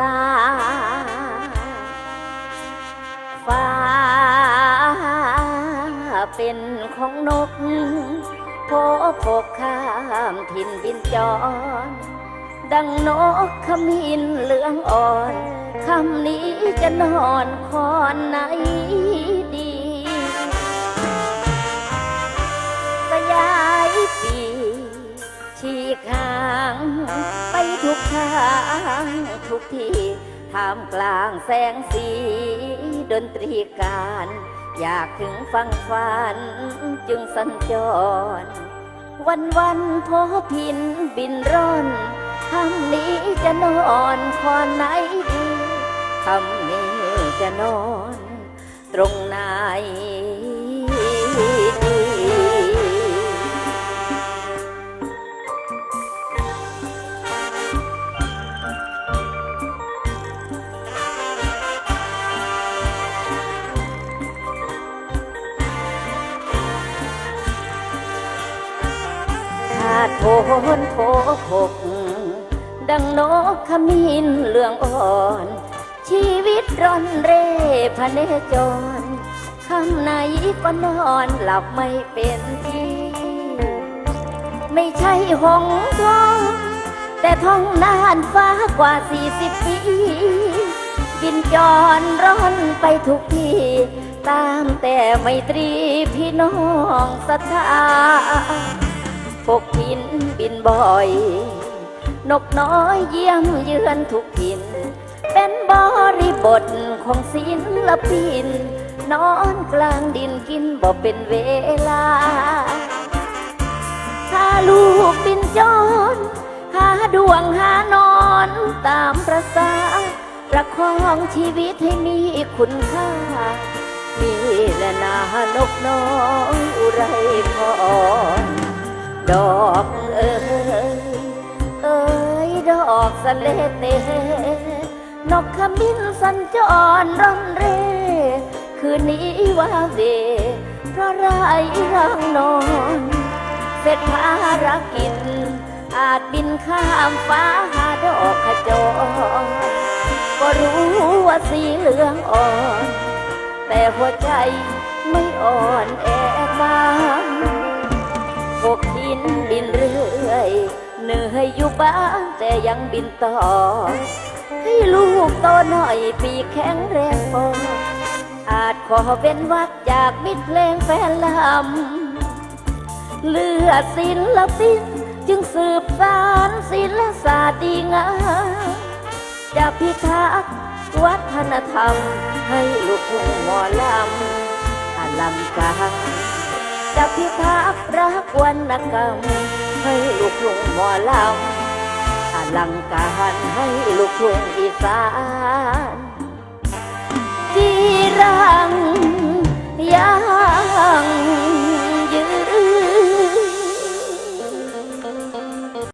ลาฟ้าเป็นของนกพอพกข้ามถิ่นบินจร ดังนกขมิ้นเหลืองอ่อนคำนี้จะนอนคอนไหนดีกรยายปี ฉีกห่างไปทุกทางทุกที่ท่ามกลางแสงสี ดนตรีการ อยากถึงฟังฝัน จึงสัญจร วันวันพอพินบินร่อนคำนี้จะนอนคอนไหนดีคำนี้จะนอน ตรงไหน โทนโทพกดังนกขมิ้นเหลืองอ่อน ชีวิตร่อนเร่พเนจรคำไหนก็นอนหลับไม่เป็นที่ ไม่ใช่หงส์ทอง แต่ท้องนานฟ้ากว่าสี่สิบปีบินจรร่อนไปทุกที่ ตามแต่ไมตรีพี่น้องศรัทธา พกพินบินบ่อย นกน้อยเยี่ยมเยือนทุกถิ่นเป็นบริบทของศิลปิน นอนกลางดินกินบ่เป็นเวลา ถ้าลูกบินจรหาดวงหานอนตามประสาประคองชีวิตให้มีคุณค่า มีและนานกน้อยอุไรพร ดอกเอ้ยเอ้ยดอกสะเลเตนกขมิ้นสัญจรร่อนเร่คืนนี้ว่าเวเพราะไรร่างนอน เสร็จภารกิจ อาจบินข้ามฟ้าหาดอกขจรก็รู้ว่าสีเหลืองอ่อน แต่หัวใจไม่อ่อนแอ เหนื่อยอยู่บ้างแต่ยังบินต่อ ให้ลูกโตหน่อยปีแข็งแรงพออาจขอเป็นวักจากมิตรเพลงแฟนลำเลือดศิลปินจึงสืบสานศิลศาสตร์ดีงามจะพิทักษ์วัฒนธรรม ให้ลูกทุ่งหมอลำอลังการจะพิทักษ์รักวรรณกรรม ให้ลูกทุ่งหมอลำอลังการให้ลูกทุ่งอีสาน